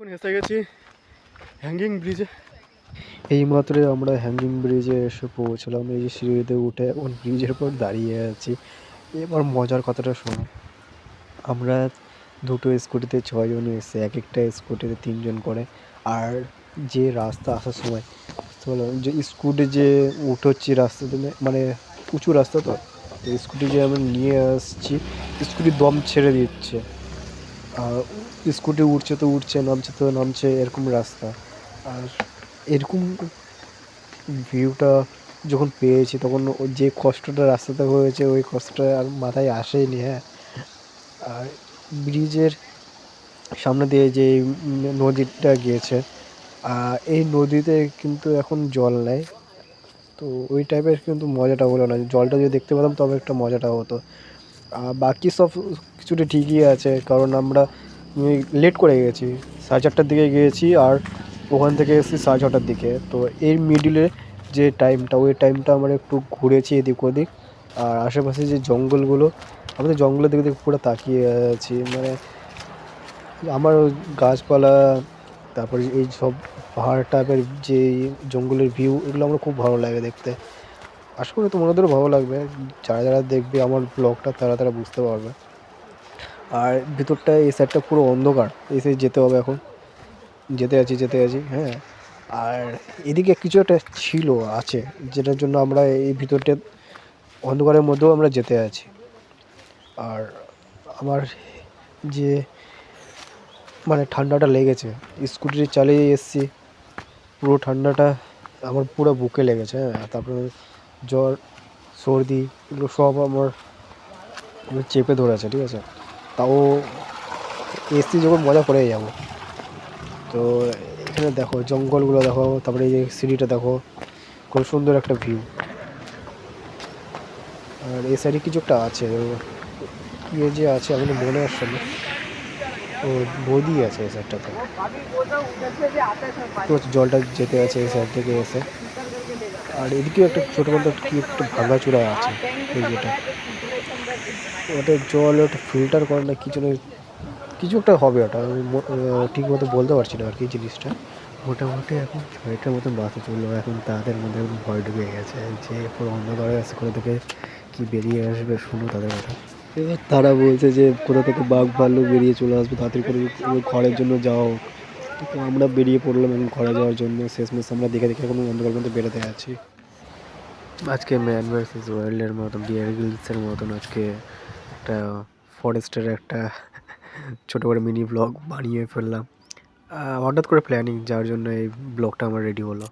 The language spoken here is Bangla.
এখন এসে গেছি। হ্যাঙ্গিং ব্রিজে এই মাত্রই আমরা হ্যাঙ্গিং ব্রিজে এসে পৌঁছলাম। এই যে সিঁড়িতে উঠে এখন ব্রিজের উপর দাঁড়িয়ে আছি। এবার মজার কথাটা শোনো। আমরা দুটো স্কুটিতে ছজন এসে এক একটা স্কুটিতে তিনজন করে। আর যে রাস্তা আসার সময়, বুঝতে পারলাম যে স্কুটি যে উঠোচ্ছি রাস্তাতে মানে উঁচু রাস্তা তো স্কুটি যে আমরা নিয়ে আসছি স্কুটি দম ছেড়ে দিচ্ছে। স্কুটি উঠছে তো উঠছে নামছে তো নামছে, এরকম রাস্তা। আর এরকম ভিউটা যখন পেয়েছি, তখন যে কষ্টটা রাস্তাতে হয়েছে, ওই কষ্টটা আর মাথায় আসেনি হ্যাঁ। আর ব্রিজের সামনে দিয়ে যে নদীটা গিয়েছে এই নদীতে কিন্তু এখন জল নেই। তো ওই টাইপের কিন্তু মজাটা হলো না। জলটা যদি দেখতে পেতাম, তবে একটা মজাটা হতো। বাকি সব কিছুটা ঠিকই আছে, কারণ আমরা লেট করে গেছি, সাড়ে চারটার দিকে গিয়েছি আর ওখান থেকে এসেছি সাড়ে ছটার দিকে। তো এর মিডিলে যে টাইমটা ওই টাইমটা আমরা একটু ঘুরেছি এদিক ওদিক। আর আশেপাশে যে জঙ্গলগুলো আমাদের জঙ্গলের দিকে দিকে পুরো তাকিয়ে আছি। মানে আমার গাছপালা, তারপরে এই সব পাহাড় টাইপের যে জঙ্গলের ভিউ এগুলো আমার খুব ভালো লাগে দেখতে। আশা করি তোমাদেরও ভালো লাগবে। যারা যারা দেখবে আমার ব্লগটা তারা তারা বুঝতে পারবে। আর ভিতরটা এই সাইডটা পুরো অন্ধকার। এই সাইড যেতে হবে এখন। যেতে আছি যেতে আছি হ্যাঁ। আর এদিকে কিছু একটা ছিল, আছে, যেটার জন্য আমরা এই ভিতরটা অন্ধকারের মধ্যেও আমরা যেতে আছি। আর আমার যে মানে ঠান্ডাটা লেগেছে স্কুটি চালিয়ে এসেছি, পুরো ঠান্ডাটা আমার পুরো বুকে লেগেছে হ্যাঁ। তারপরে জ্বর, সর্দি, এগুলো সব আমার আমার চেপে ধরেছে, ঠিক আছে? তাও এসছি যখন মজা করে যাব তো এখানে দেখো জঙ্গলগুলো দেখো তারপরে এই যে সিঁড়িটা দেখো খুব সুন্দর একটা ভিউ আর এই সাইডে কিছু একটা আছে কি যে আছে আমাদের মনে আসছে না। ও নদী আছে এই সাইডটাতে তো জলটা যেতে আছে এই সাইড থেকে এসে। আর এদিকেও একটা ছোটো মতো কি একটা ভাঙাচূড়া আছে এই যেটা। ওটা জল, ওটা ফিল্টার করে না কিছু কিছু একটা হবে ওটা। আমি ঠিক মতো বলতে পারছি না আর কি জিনিসটা। মোটামুটি এখন ছয়টার মতো বাসে চলল। এখন তাদের মধ্যে এখন ভয় ঢুকে গেছে যে পুরো অন্ধকারে আছে, কোথা থেকে কি বেরিয়ে আসবে শুনো তাদের কথা। এবার তারা বলছে যে কোথা থেকে বাঘ ভাল্লুক বেরিয়ে চলে আসবে, তাড়াতাড়ি করে ঘরের জন্য যাওয়া হোক। তো আমরা বেরিয়ে পড়লাম এখন ঘরে যাওয়ার জন্য। শেষমেশ আমরা দেখে দেখে এখন অন্ধকার মধ্যে বেরোতে আছি। আজকে ম্যান ভার্সেস ওয়ার্ল্ডের মতন ডিয়ার গিলসের মতন আজকে একটা ফরেস্টের একটা ছোটো করে মিনি ব্লগ বানিয়ে ফেললাম। হঠাৎ করে প্ল্যানিং যার জন্য এই ব্লগটা আমার রেডি হলো।